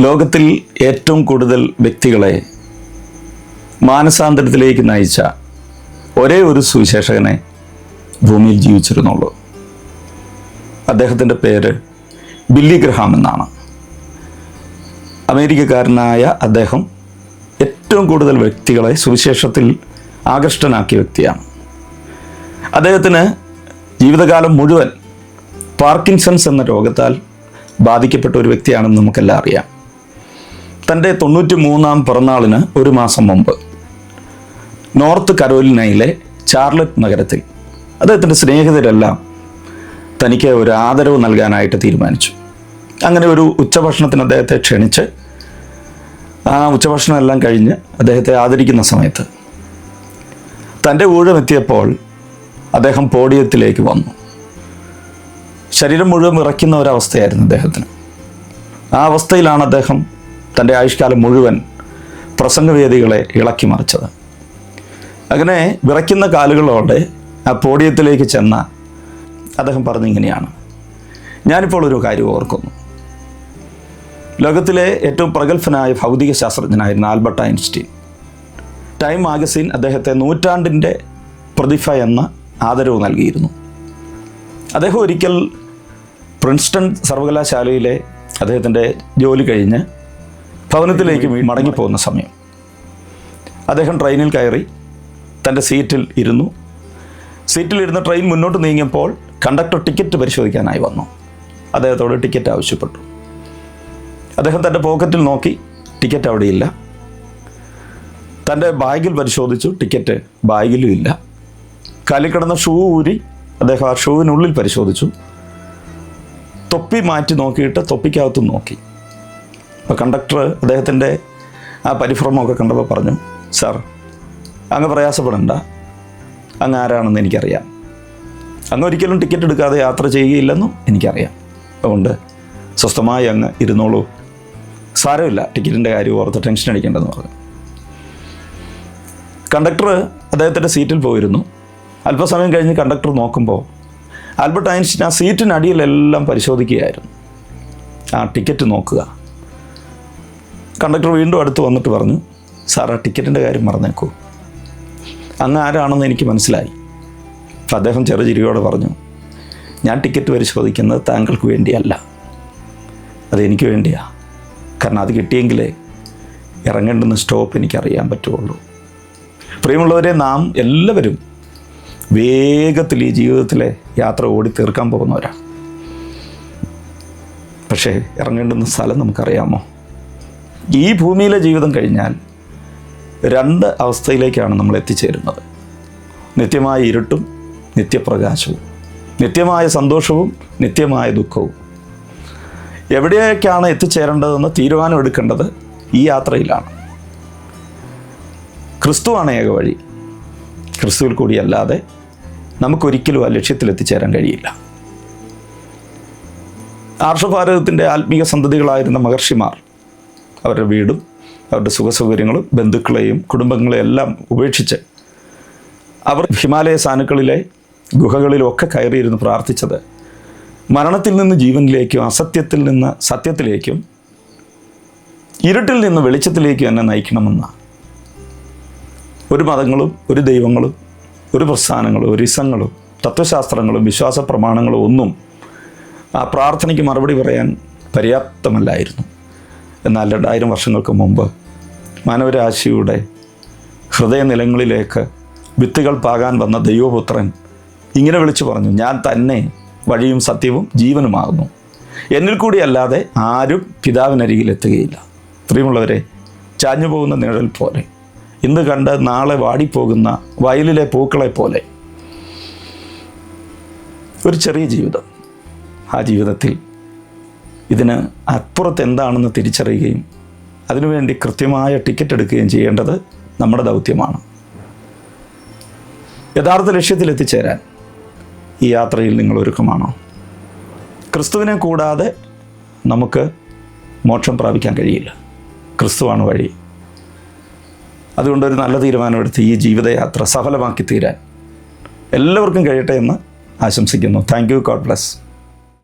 ലോകത്തിൽ ഏറ്റവും കൂടുതൽ വ്യക്തികളെ മാനസാന്തരത്തിലേക്ക് നയിച്ച ഒരേ ഒരു സുവിശേഷകനെ ഭൂമിയിൽ ജീവിച്ചിരുന്നുള്ളൂ. അദ്ദേഹത്തിന്റെ പേര് ബില്ലി ഗ്രഹാം എന്നാണ്. അമേരിക്കക്കാരനായ അദ്ദേഹം ഏറ്റവും കൂടുതൽ വ്യക്തികളെ സുവിശേഷത്തിൽ ആകൃഷ്ടനാക്കിയ വ്യക്തിയാണ്. അദ്ദേഹത്തിന് ജീവിതകാലം മുഴുവൻ പാർക്കിൻസൺസ് എന്ന രോഗത്താൽ ബാധിക്കപ്പെട്ട ഒരു വ്യക്തിയാണെന്ന് നമുക്കെല്ലാം അറിയാം. തന്റെ തൊണ്ണൂറ്റി മൂന്നാം പിറന്നാളിന് ഒരു മാസം മുമ്പ് നോർത്ത് കരോലിനയിലെ ചാർലറ്റ് നഗരത്തിൽ അദ്ദേഹത്തിന്റെ സ്നേഹിതരെല്ലാം തനിക്ക് ഒരു ആദരവ് നൽകാനായിട്ട് തീരുമാനിച്ചു. അങ്ങനെ ഒരു ഉച്ചഭക്ഷണത്തിന് അദ്ദേഹത്തെ ക്ഷണിച്ച് ആ ഉച്ചഭക്ഷണം എല്ലാം കഴിഞ്ഞ് അദ്ദേഹത്തെ ആദരിക്കുന്ന സമയത്ത് തന്റെ ഊഴമെത്തിയപ്പോൾ അദ്ദേഹം പോഡിയത്തിലേക്ക് വന്നു. ശരീരം മുഴുവൻ വിറയ്ക്കുന്ന ഒരവസ്ഥയായിരുന്നു അദ്ദേഹത്തിന്. ആ അവസ്ഥയിലാണ് അദ്ദേഹം തന്റെ ആയുഷ്കാലം മുഴുവൻ പ്രസംഗവേദികളെ ഇളക്കി മറിച്ചത്. അങ്ങനെ വിറയ്ക്കുന്ന കാലുകളോടെ ആ പോഡിയത്തിലേക്ക് ചെന്ന അദ്ദേഹം പറഞ്ഞിങ്ങനെയാണ് ഞാനിപ്പോൾ ഒരു കാര്യം ഓർക്കുന്നു. ലോകത്തിലെ ഏറ്റവും പ്രഗത്ഭനായ ഭൗതിക ശാസ്ത്രജ്ഞനായിരുന്ന ആൽബർട്ട് ഐൻസ്റ്റീൻ ടൈം മാഗസിൻ അദ്ദേഹത്തെ നൂറ്റാണ്ടിന്റെ പ്രതിഭ എന്ന ആദരവ് നൽകിയിരുന്നു. അദ്ദേഹം ഒരിക്കൽ പ്രിൻസ്റ്റൺ സർവകലാശാലയിലെ അദ്ദേഹത്തിന്റെ ജോലി കഴിഞ്ഞ് ഭവനത്തിലേക്ക് മടങ്ങിപ്പോകുന്ന സമയം. അദ്ദേഹം ട്രെയിനിൽ കയറി തന്റെ സീറ്റിൽ ഇരുന്നു. സീറ്റിൽ ഇരുന്ന ട്രെയിൻ മുന്നോട്ട് നീങ്ങിയപ്പോൾ കണ്ടക്ടർ ടിക്കറ്റ് പരിശോധിക്കാനായി വന്നു. അദ്ദേഹത്തോട് ടിക്കറ്റ് ആവശ്യപ്പെട്ടു. അദ്ദേഹം തന്റെ പോക്കറ്റിൽ നോക്കി ടിക്കറ്റ് അവിടെയില്ല. തന്റെ ബാഗിൽ പരിശോധിച്ചു ടിക്കറ്റ് ബാഗിലും ഇല്ല. കാലിൽ കിടന്ന ഷൂ ഊരി അദ്ദേഹം ആ ഷൂവിനുള്ളിൽ പരിശോധിച്ചു. തൊപ്പി മാറ്റി നോക്കിയിട്ട് തൊപ്പിക്കകത്തും നോക്കി. അപ്പോൾ കണ്ടക്ടർ അദ്ദേഹത്തിന്റെ ആ പരിഭ്രമമൊക്കെ കണ്ടപ്പോൾ പറഞ്ഞു സാർ അങ്ങ് പ്രയാസപ്പെടണ്ട. അങ്ങ് ആരാണെന്ന് എനിക്കറിയാം. അങ്ങ് ഒരിക്കലും ടിക്കറ്റ് എടുക്കാതെ യാത്ര ചെയ്യുകയില്ലെന്നും എനിക്കറിയാം. അതുകൊണ്ട് സ്വസ്ഥമായി അങ്ങ് ഇരുന്നോളൂ. സാരമില്ല ടിക്കറ്റിന്റെ കാര്യം ഓർത്ത് ടെൻഷൻ അടിക്കേണ്ടെന്ന് പറഞ്ഞു. കണ്ടക്ടർ അദ്ദേഹത്തിന്റെ സീറ്റിൽ പോയിരുന്നു. അല്പസമയം കഴിഞ്ഞ് കണ്ടക്ടർ നോക്കുമ്പോൾ ആൽബർട്ട് ഐൻസ്റ്റീൻ ആ സീറ്റിനടിയിലെല്ലാം പരിശോധിക്കുകയായിരുന്നു. ആ ടിക്കറ്റ് നോക്കുക. കണ്ടക്ടർ വീണ്ടും അടുത്ത് വന്നിട്ട് പറഞ്ഞു സാർ ആ ടിക്കറ്റിന്റെ കാര്യം മറന്നേക്കൂ. അങ്ങ് ആരാണെന്ന് എനിക്ക് മനസ്സിലായി. അപ്പം അദ്ദേഹം ചെറുചിരിയോടെ പറഞ്ഞു ഞാൻ ടിക്കറ്റ് പരിശോധിക്കുന്നത് താങ്കൾക്ക് വേണ്ടിയല്ല. അതെനിക്ക് വേണ്ടിയാ. കാരണം അത് കിട്ടിയെങ്കിലേ ഇറങ്ങേണ്ടുന്ന സ്റ്റോപ്പ് എനിക്കറിയാൻ പറ്റുള്ളൂ. പ്രിയമുള്ളവരെ നാം എല്ലാവരും വേഗത്തിൽ ഈ ജീവിതത്തിലെ യാത്ര ഓടി തീർക്കാൻ പോകുന്നവരാണ് പക്ഷേ ഇറങ്ങേണ്ടുന്ന സ്ഥലം നമുക്കറിയാമോ? ഈ ഭൂമിയിലെ ജീവിതം കഴിഞ്ഞാൽ രണ്ട് അവസ്ഥയിലേക്കാണ് നമ്മൾ എത്തിച്ചേരുന്നത്. നിത്യമായ ഇരുട്ടും നിത്യപ്രകാശവും. നിത്യമായ സന്തോഷവും നിത്യമായ ദുഃഖവും. എവിടേക്കാണ് എത്തിച്ചേരേണ്ടതെന്ന് തീരുമാനം എടുക്കേണ്ടത് ഈ യാത്രയിലാണ്. ക്രിസ്തുവാണ് ഏക വഴി. ക്രിസ്തുവിൽ കൂടിയല്ലാതെ നമുക്കൊരിക്കലും ആ ലക്ഷ്യത്തിൽ എത്തിച്ചേരാൻ കഴിയില്ല. ആർഷഭാരതത്തിന്റെ ആത്മീയ സന്തതികളായിരുന്ന മഹർഷിമാർ അവരുടെ വീടും അവരുടെ സുഖസൗകര്യങ്ങളും ബന്ധുക്കളെയും കുടുംബങ്ങളെയെല്ലാം ഉപേക്ഷിച്ച് അവർ ഹിമാലയ സാനുക്കളിലെ ഗുഹകളിലൊക്കെ കയറിയിരുന്ന് പ്രാർത്ഥിച്ചത് മരണത്തിൽ നിന്ന് ജീവനിലേക്കും അസത്യത്തിൽ നിന്ന് സത്യത്തിലേക്കും ഇരുട്ടിൽ നിന്ന് വെളിച്ചത്തിലേക്കും എന്നെ നയിക്കണമെന്ന ഒരു മതങ്ങളും ഒരു ദൈവങ്ങളും ഒരു പ്രസ്ഥാനങ്ങളും ഒരു ഇസങ്ങളും തത്വശാസ്ത്രങ്ങളും വിശ്വാസ പ്രമാണങ്ങളും ഒന്നും ആ പ്രാർത്ഥനയ്ക്ക് മറുപടി പറയാൻ പര്യാപ്തമല്ലായിരുന്നു. എന്നാൽ രണ്ടായിരം വർഷങ്ങൾക്ക് മുമ്പ് മാനവരാശിയുടെ ഹൃദയനിലങ്ങളിലേക്ക് വിത്തുകൾ പാകാൻ വന്ന ദൈവപുത്രൻ ഇങ്ങനെ വിളിച്ചു പറഞ്ഞു ഞാൻ തന്നെ വഴിയും സത്യവും ജീവനുമാകുന്നു. എന്നിൽ കൂടി അല്ലാതെ ആരും പിതാവിനരികിലെത്തുകയില്ല പ്രിയമുള്ളവരെ ചാഞ്ഞു പോകുന്ന നിഴൽ പോലെ ഇന്ന് കണ്ട് നാളെ വാടിപ്പോകുന്ന വയലിലെ പൂക്കളെ പോലെ ഒരു ചെറിയ ജീവിതം ആ ജീവിതത്തിൽ ഇതിന് അപ്പുറത്ത് എന്താണെന്ന് തിരിച്ചറിയുകയും അതിനുവേണ്ടി കൃത്യമായ ടിക്കറ്റ് എടുക്കുകയും ചെയ്യേണ്ടത് നമ്മുടെ ദൗത്യമാണ്. യഥാർത്ഥ ലക്ഷ്യത്തിൽ എത്തിച്ചേരാൻ ഈ യാത്രയിൽ നിങ്ങൾ ഒരുക്കമാണോ? ക്രിസ്തുവിനെ കൂടാതെ നമുക്ക് മോക്ഷം പ്രാപിക്കാൻ കഴിയില്ല. ക്രിസ്തുവാണ് വഴി. അതുകൊണ്ട് ഒരു നല്ല തീരുമാനമെടുത്ത് ഈ ജീവിതയാത്ര സഫലമാക്കി തീരാൻ എല്ലാവർക്കും കഴിയട്ടെ എന്ന് ആശംസിക്കുന്നു. Thank you. God bless.